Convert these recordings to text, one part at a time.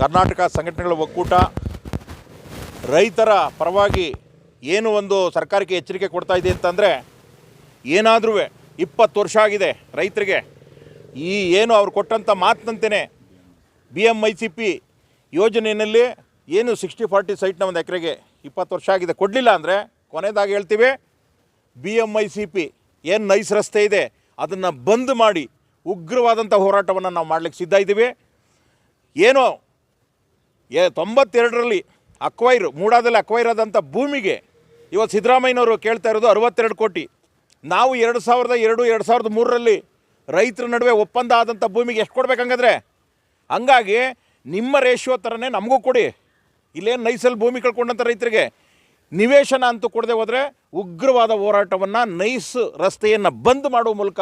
ಕರ್ನಾಟಕ ಸಂಘಟನೆಗಳ ಒಕ್ಕೂಟ, ರೈತರ ಪರವಾಗಿ ಏನು ಒಂದು ಸರ್ಕಾರಕ್ಕೆ ಎಚ್ಚರಿಕೆ ಕೊಡ್ತಾ ಇದೆ ಅಂತಂದರೆ ಏನಾದರೂ ಇಪ್ಪತ್ತು ವರ್ಷ ಆಗಿದೆ ರೈತರಿಗೆ. ಈ ಏನು ಅವ್ರು ಕೊಟ್ಟಂಥ ಮಾತಿನಂತೆಯೇ B M I C P ಯೋಜನೆಯಲ್ಲಿ ಏನು ಸಿಕ್ಸ್ಟಿ ಫಾರ್ಟಿ ಸೈಟ್ನ ಒಂದು ಎಕರೆಗೆ ಇಪ್ಪತ್ತು ವರ್ಷ ಆಗಿದೆ. ಕೊಡಲಿಲ್ಲ ಅಂದರೆ ಕೊನೆಯದಾಗಿ ಹೇಳ್ತೀವಿ B M I C P ಏನು ನೈಸ್ ರಸ್ತೆ ಇದೆ, ಅದನ್ನು ಬಂದ್ ಮಾಡಿ ಉಗ್ರವಾದಂಥ ಹೋರಾಟವನ್ನು ನಾವು ಮಾಡಲಿಕ್ಕೆ ಸಿದ್ಧ ಇದ್ದೀವಿ. ಏನೋ ಏ, ತೊಂಬತ್ತೆರಡರಲ್ಲಿ ಅಕ್ವೈರ್, ಮೂಡಾದಲ್ಲಿ ಅಕ್ವೈರ್ ಆದಂಥ ಭೂಮಿಗೆ ಇವತ್ತು ಸಿದ್ದರಾಮಯ್ಯನವರು ಕೇಳ್ತಾ ಇರೋದು ಅರವತ್ತೆರಡು ಕೋಟಿ. ನಾವು ಎರಡು ಸಾವಿರದ ಎರಡು ಎರಡು ಸಾವಿರದ ಮೂರರಲ್ಲಿ ರೈತರ ನಡುವೆ ಒಪ್ಪಂದ ಆದಂಥ ಭೂಮಿಗೆ ಎಷ್ಟು ಕೊಡ್ಬೇಕಂಗಂದ್ರೆ ಹಂಗಾಗಿ ನಿಮ್ಮ ರೇಷಿಯೋ ಥರನೇ ನಮಗೂ ಕೊಡಿ. ಇಲ್ಲೇನು ನೈಸಲ್ಲಿ ಭೂಮಿ ಕಳ್ಕೊಂಡಂಥ ರೈತರಿಗೆ. ನಿವೇಶನ ಅಂತೂ ಕೊಡದೆ ಹೋದರೆ ಉಗ್ರವಾದ ಹೋರಾಟವನ್ನು ನೈಸ್ ರಸ್ತೆಯನ್ನು ಬಂದ್ ಮಾಡುವ ಮೂಲಕ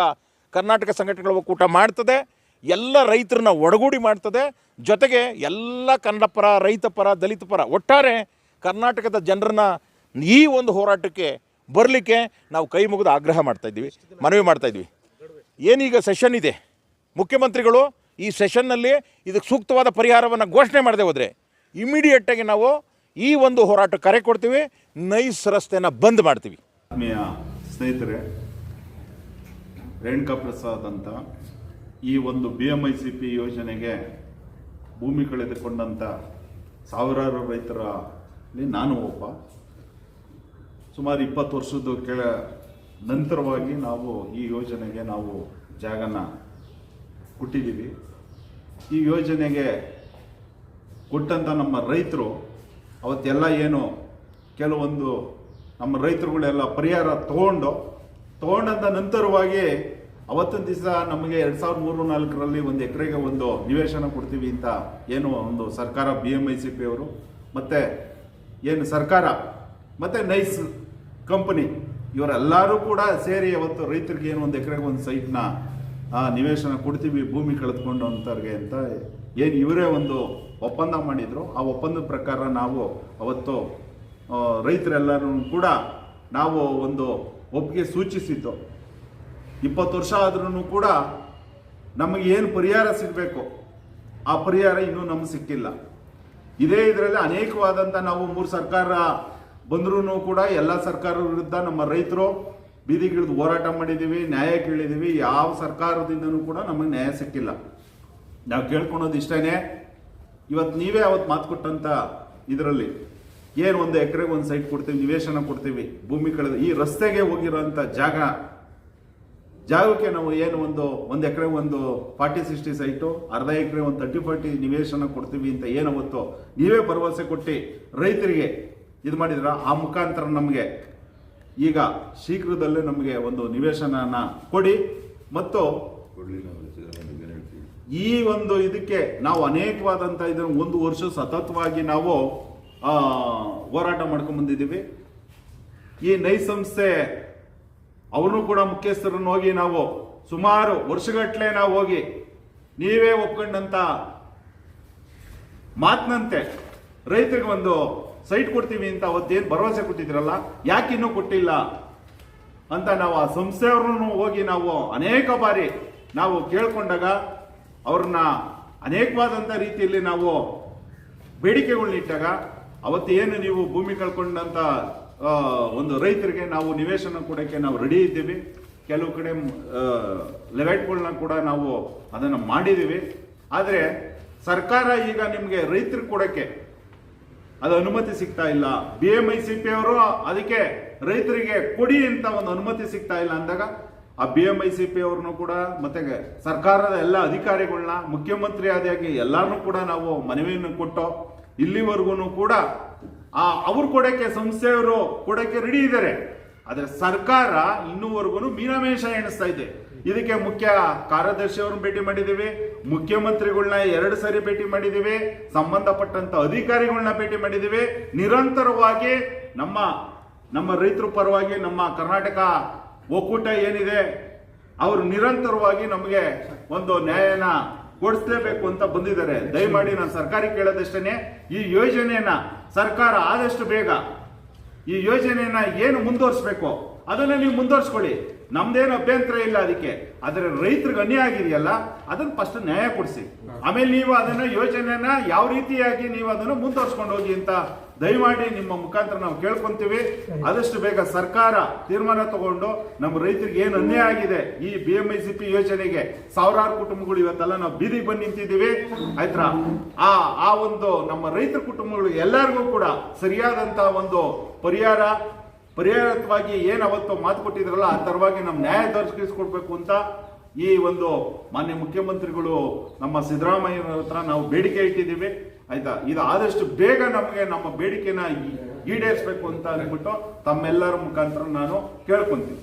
ಕರ್ನಾಟಕ ಸಂಘಟನೆಗಳ ಒಕ್ಕೂಟ ಮಾಡ್ತದೆ. ಎಲ್ಲ ರೈತರನ್ನ ಒಡಗೂಡಿ ಮಾಡ್ತದೆ. ಜೊತೆಗೆ ಎಲ್ಲ ಕನ್ನಡ ಪರ, ರೈತ ಪರ, ದಲಿತ ಪರ ಒಟ್ಟಾರೆ ಕರ್ನಾಟಕದ ಜನರನ್ನ ಈ ಒಂದು ಹೋರಾಟಕ್ಕೆ ಬರಲಿಕ್ಕೆ ನಾವು ಕೈ ಮುಗಿದು ಆಗ್ರಹ ಮಾಡ್ತಾ ಇದ್ದೀವಿ, ಮನವಿ ಮಾಡ್ತಾ ಇದ್ವಿ ಏನೀಗ ಸೆಷನ್ ಇದೆ. ಮುಖ್ಯಮಂತ್ರಿಗಳು ಈ ಸೆಷನ್ನಲ್ಲಿ ಇದಕ್ಕೆ ಸೂಕ್ತವಾದ ಪರಿಹಾರವನ್ನು ಘೋಷಣೆ ಮಾಡದೆ ಹೋದರೆ ಇಮಿಡಿಯೇಟಾಗಿ ನಾವು ಈ ಒಂದು ಹೋರಾಟ ಕರೆ ಕೊಡ್ತೀವಿ, ನೈಸ್ ರಸ್ತೆನ ಬಂದ್ ಮಾಡ್ತೀವಿ. ಆತ್ಮೀಯ ಸ್ನೇಹಿತರೆ ರೇಣುಕಾ ಪ್ರಸಾದ್ ಅಂತ ಈ ಒಂದು B M I C P ಯೋಜನೆಗೆ ಭೂಮಿ ಕಳೆದುಕೊಂಡಂಥ ಸಾವಿರಾರು ರೈತರಲ್ಲಿ ನಾನು ಒಬ್ಬ. ಸುಮಾರು ಇಪ್ಪತ್ತು ವರ್ಷದ ಕೆಳ ನಂತರವಾಗಿ ನಾವು ಈ ಯೋಜನೆಗೆ ನಾವು ಜಾಗನ ಕೊಟ್ಟಿದ್ದೀವಿ. ಈ ಯೋಜನೆಗೆ ಕೊಟ್ಟಂಥ ನಮ್ಮ ರೈತರು, ಅವತ್ತೆಲ್ಲ ಏನು ಕೆಲವೊಂದು ನಮ್ಮ ರೈತರುಗಳೆಲ್ಲ ಪರಿಹಾರ ತಗೊಂಡು, ತಗೊಂಡಂತ ನಂತರವಾಗಿ ಅವತ್ತಿನ ದಿವಸ ನಮಗೆ ಎರಡು ಸಾವಿರದ ಮೂರು ನಾಲ್ಕರಲ್ಲಿ ಒಂದು ಎಕರೆಗೆ ಒಂದು ನಿವೇಶನ ಕೊಡ್ತೀವಿ ಅಂತ ಏನು ಒಂದು ಸರ್ಕಾರ B M I C P ಅವರು. ಮತ್ತು ಏನು ಸರ್ಕಾರ, ಮತ್ತು ನೈಸ್ ಕಂಪನಿ, ಇವರೆಲ್ಲರೂ ಕೂಡ ಸೇರಿ ಅವತ್ತು ರೈತರಿಗೆ ಏನು ಒಂದು ಎಕರೆಗೆ ಒಂದು ಸೈಟ್ನ ನಿವೇಶನ ಕೊಡ್ತೀವಿ, ಭೂಮಿ ಕಳೆದುಕೊಂಡು ಅಂತವ್ರಿಗೆ ಅಂತ ಏನು ಇವರೇ ಒಂದು ಒಪ್ಪಂದ ಮಾಡಿದ್ರು. ಆ ಒಪ್ಪಂದದ ಪ್ರಕಾರ ನಾವು ಅವತ್ತು ರೈತರೆಲ್ಲರೂ ಕೂಡ ನಾವು ಒಂದು ಒಪ್ಪಿಗೆ ಸೂಚಿಸಿದ್ದು. ಇಪ್ಪತ್ತು ವರ್ಷ ಆದ್ರೂ ಕೂಡ ನಮಗೆ ಏನು ಪರಿಹಾರ ಸಿಗಬೇಕು ಆ ಪರಿಹಾರ ಇನ್ನೂ ನಮ್ಗೆ ಸಿಕ್ಕಿಲ್ಲ. ಇದೇ ಇದರಲ್ಲಿ ಅನೇಕವಾದಂಥ ನಾವು ಮೂರು ಸರ್ಕಾರ ಬಂದ್ರೂ ಕೂಡ ಎಲ್ಲ ಸರ್ಕಾರ ವಿರುದ್ಧ ನಮ್ಮ ರೈತರು ಬೀದಿಗಿಳಿದು ಹೋರಾಟ ಮಾಡಿದ್ದೀವಿ, ನ್ಯಾಯ ಕೇಳಿದ್ದೀವಿ, ಯಾವ ಸರ್ಕಾರದಿಂದನೂ ಕೂಡ ನಮಗೆ ನ್ಯಾಯ ಸಿಕ್ಕಿಲ್ಲ. ನಾವು ಕೇಳ್ಕೊಳೋದು ಇಷ್ಟೇ ಇವತ್ತು ನೀವೇ ಅವತ್ತು ಮಾತು ಕೊಟ್ಟಂಥ ಇದರಲ್ಲಿ ಏನು ಒಂದು ಎಕರೆಗೆ ಒಂದು ಸೈಟ್ ಕೊಡ್ತೀವಿ, ನಿವೇಶನ ಕೊಡ್ತೀವಿ, ಭೂಮಿ ಕಳೆದ ಈ ರಸ್ತೆಗೆ ಹೋಗಿರೋಂಥ ಜಾಗ ಜಾಗಕ್ಕೆ ನಾವು ಏನು ಒಂದು ಒಂದು ಎಕರೆ ಒಂದು ಫಾರ್ಟಿ ಸಿಕ್ಸ್ಟಿ ಸೈಟು, ಅರ್ಧ ಎಕರೆ ಒಂದು ತರ್ಟಿ ಫಾರ್ಟಿ ನಿವೇಶನ ಕೊಡ್ತೀವಿ ಅಂತ ಏನು ಗೊತ್ತು ನೀವೇ ಭರವಸೆ ಕೊಟ್ಟು ರೈತರಿಗೆ ಇದು ಮಾಡಿದ್ರ, ಆ ಮುಖಾಂತರ ನಮಗೆ ಈಗ ಶೀಘ್ರದಲ್ಲೇ ನಮಗೆ ಒಂದು ನಿವೇಶನನ ಕೊಡಿ. ಮತ್ತು ಈ ಒಂದು ಇದಕ್ಕೆ ನಾವು ಅನೇಕವಾದಂಥ ಇದನ್ನು ಒಂದು ವರ್ಷ ಸತತವಾಗಿ ನಾವು ಹೋರಾಟ ಮಾಡ್ಕೊಂಡ್ ಬಂದಿದ್ದೀವಿ. ಈ ನೈ ಸಂಸ್ಥೆ ಅವನು ಕೂಡ ಮುಖ್ಯಸ್ಥರನ್ನು ಹೋಗಿ ನಾವು ಸುಮಾರು ವರ್ಷಗಟ್ಟಲೆ ನಾವು ಹೋಗಿ ನೀವೇ ಒಪ್ಕೊಂಡಂತ ಮಾತಿನಂತೆ ರೈತರಿಗೆ ಒಂದು ಸೈಟ್ ಕೊಡ್ತೀವಿ ಅಂತ ಅವತ್ತೇನು ಭರವಸೆ ಕೊಟ್ಟಿದ್ರಲ್ಲ ಯಾಕೆ ಇನ್ನೂ ಕೊಟ್ಟಿಲ್ಲ ಅಂತ ನಾವು ಆ ಸಂಸ್ಥೆಯವ್ರನ್ನು ಹೋಗಿ ನಾವು ಅನೇಕ ಬಾರಿ ನಾವು ಕೇಳಿಕೊಂಡಾಗ ಅವ್ರನ್ನ ಅನೇಕವಾದಂಥ ರೀತಿಯಲ್ಲಿ ನಾವು ಬೇಡಿಕೆಗಳನ್ನ ಇಟ್ಟಾಗ ಅವತ್ತು ಏನು ನೀವು ಭೂಮಿ ಕಳ್ಕೊಂಡಂತ ಆ, ಒಂದು ರೈತರಿಗೆ ನಾವು ನಿವೇಶನ ಕೊಡೋಕ್ಕೆ ನಾವು ರೆಡಿ ಇದ್ದೀವಿ. ಕೆಲವು ಕಡೆ ಲೆವೆಟ್ಗಳನ್ನ ಕೂಡ ನಾವು ಅದನ್ನು ಮಾಡಿದ್ದೀವಿ. ಆದರೆ ಸರ್ಕಾರ ಈಗ ನಿಮಗೆ ರೈತರಿಗೆ ಕೊಡೋಕ್ಕೆ ಅದು ಅನುಮತಿ ಸಿಗ್ತಾ ಇಲ್ಲ. B M I C P ಅವರು ಅದಕ್ಕೆ ರೈತರಿಗೆ ಕೊಡಿ ಅಂತ ಒಂದು ಅನುಮತಿ ಸಿಗ್ತಾ ಇಲ್ಲ ಅಂದಾಗ ಆ B M I C P ಅವ್ರನ್ನು ಕೂಡ ಮತ್ತೆ ಸರ್ಕಾರದ ಎಲ್ಲ ಅಧಿಕಾರಿಗಳನ್ನ ಮುಖ್ಯಮಂತ್ರಿ ಆದಿಯಾಗಿ ಎಲ್ಲರೂ ಕೂಡ ನಾವು ಮನವಿಯನ್ನು ಕೊಟ್ಟು ಇಲ್ಲಿವರೆಗೂ ಕೂಡ ಆ, ಅವ್ರು ಕೊಡೋಕ್ಕೆ ಸಂಸ್ಥೆಯವರು ಕೊಡೋಕ್ಕೆ ರೆಡಿ ಇದ್ದಾರೆ ಆದರೆ ಸರ್ಕಾರ ಇನ್ನೂವರೆಗೂ ಮೀನಮೇಷ ಎಣಿಸ್ತಾ ಇದೆ. ಇದಕ್ಕೆ ಮುಖ್ಯ ಕಾರ್ಯದರ್ಶಿ ಅವ್ರನ್ನ ಭೇಟಿ ಮಾಡಿದ್ದೀವಿ ಮುಖ್ಯಮಂತ್ರಿಗಳನ್ನ ಎರಡು ಸಾರಿ ಭೇಟಿ ಮಾಡಿದ್ದೀವಿ, ಸಂಬಂಧಪಟ್ಟಂತ ಅಧಿಕಾರಿಗಳನ್ನ ಭೇಟಿ ಮಾಡಿದ್ದೀವಿ. ನಿರಂತರವಾಗಿ ನಮ್ಮ ನಮ್ಮ ರೈತರ ಪರವಾಗಿ ನಮ್ಮ ಕರ್ನಾಟಕ ಒಕ್ಕೂಟ ಏನಿದೆ, ಅವರು ನಿರಂತರವಾಗಿ ನಮಗೆ ಒಂದು ನ್ಯಾಯನ ಕೊಡಿಸ್ಲೇಬೇಕು ಅಂತ ಬಂದಿದ್ದಾರೆ. ದಯಮಾಡಿ ನಾನು ಸರ್ಕಾರಿ ಕೇಳೋದಷ್ಟೇ ಈ ಯೋಜನೆಯನ್ನ ಸರ್ಕಾರ ಆದಷ್ಟು ಬೇಗ ಈ ಯೋಜನೆಯನ್ನ ಏನು ಮುಂದುವರಿಸಬೇಕು? ಅದನ್ನ ನೀವು ಮುಂದುವರ್ಸ್ಕೊಳ್ಳಿ. ನಮ್ದೇನು ಅಭ್ಯಂತರ ಇಲ್ಲ ಅದಕ್ಕೆ. ಆದ್ರೆ ರೈತರಿಗೆ ಅನ್ಯಾಯ ಆಗಿದೆಯಲ್ಲ ಅದನ್ನ ಫಸ್ಟ್ ನ್ಯಾಯ ಕೊಡಿಸಿ. ಆಮೇಲೆ ನೀವು ಅದನ್ನ ಯೋಜನೆಯನ್ನ ಯಾವ ರೀತಿಯಾಗಿ ನೀವು ಅದನ್ನು ಮುಂದುವರ್ಸ್ಕೊಂಡು ಹೋಗಿ ಅಂತ ದಯಮಾಡಿ ನಿಮ್ಮ ಮುಖಾಂತರ ನಾವು ಕೇಳ್ಕೊಂತೀವಿ. ಆದಷ್ಟು ಬೇಗ ಸರ್ಕಾರ ತೀರ್ಮಾನ ತಗೊಂಡು ನಮ್ಮ ರೈತರಿಗೆ ಏನು ಅನ್ಯಾಯ ಆಗಿದೆ ಈ B M I C P ಯೋಜನೆಗೆ ಸಾವಿರಾರು ಕುಟುಂಬಗಳು ಇವತ್ತೆಲ್ಲ ನಾವು ಬೀದಿಗೆ ಬಂದು ನಿಂತಿದ್ದೀವಿ. ಆಯ್ತಾ? ಆ ಆ ಒಂದು ನಮ್ಮ ರೈತರ ಕುಟುಂಬಗಳು ಎಲ್ಲರಿಗೂ ಕೂಡ ಸರಿಯಾದಂತಹ ಒಂದು ಪರಿಹಾರ ಪರಿಹಾರತ್ವಾಗಿ ಏನು ಅವತ್ತು ಮಾತು ಕೊಟ್ಟಿದ್ರಲ್ಲ, ಆ ತರವಾಗಿ ನಮ್ಮ ನ್ಯಾಯ ದೊರಕಿಸ್ಕೊಡ್ಬೇಕು ಅಂತ ಈ ಒಂದು ಮಾನ್ಯ ಮುಖ್ಯಮಂತ್ರಿಗಳು ನಮ್ಮ ಸಿದ್ದರಾಮಯ್ಯ ಹತ್ರ ನಾವು ಬೇಡಿಕೆ ಇಟ್ಟಿದ್ದೀವಿ. ಆಯ್ತಾ? ಇದು ಆದಷ್ಟು ಬೇಗ ನಮಗೆ ನಮ್ಮ ಬೇಡಿಕೆನ ಈಡೇರಿಸ್ಬೇಕು ಅಂತ ಅಂದ್ಬಿಟ್ಟು ತಮ್ಮೆಲ್ಲರ ಮುಖಾಂತರ ನಾನು ಕೇಳ್ಕೊಂತೀನಿ.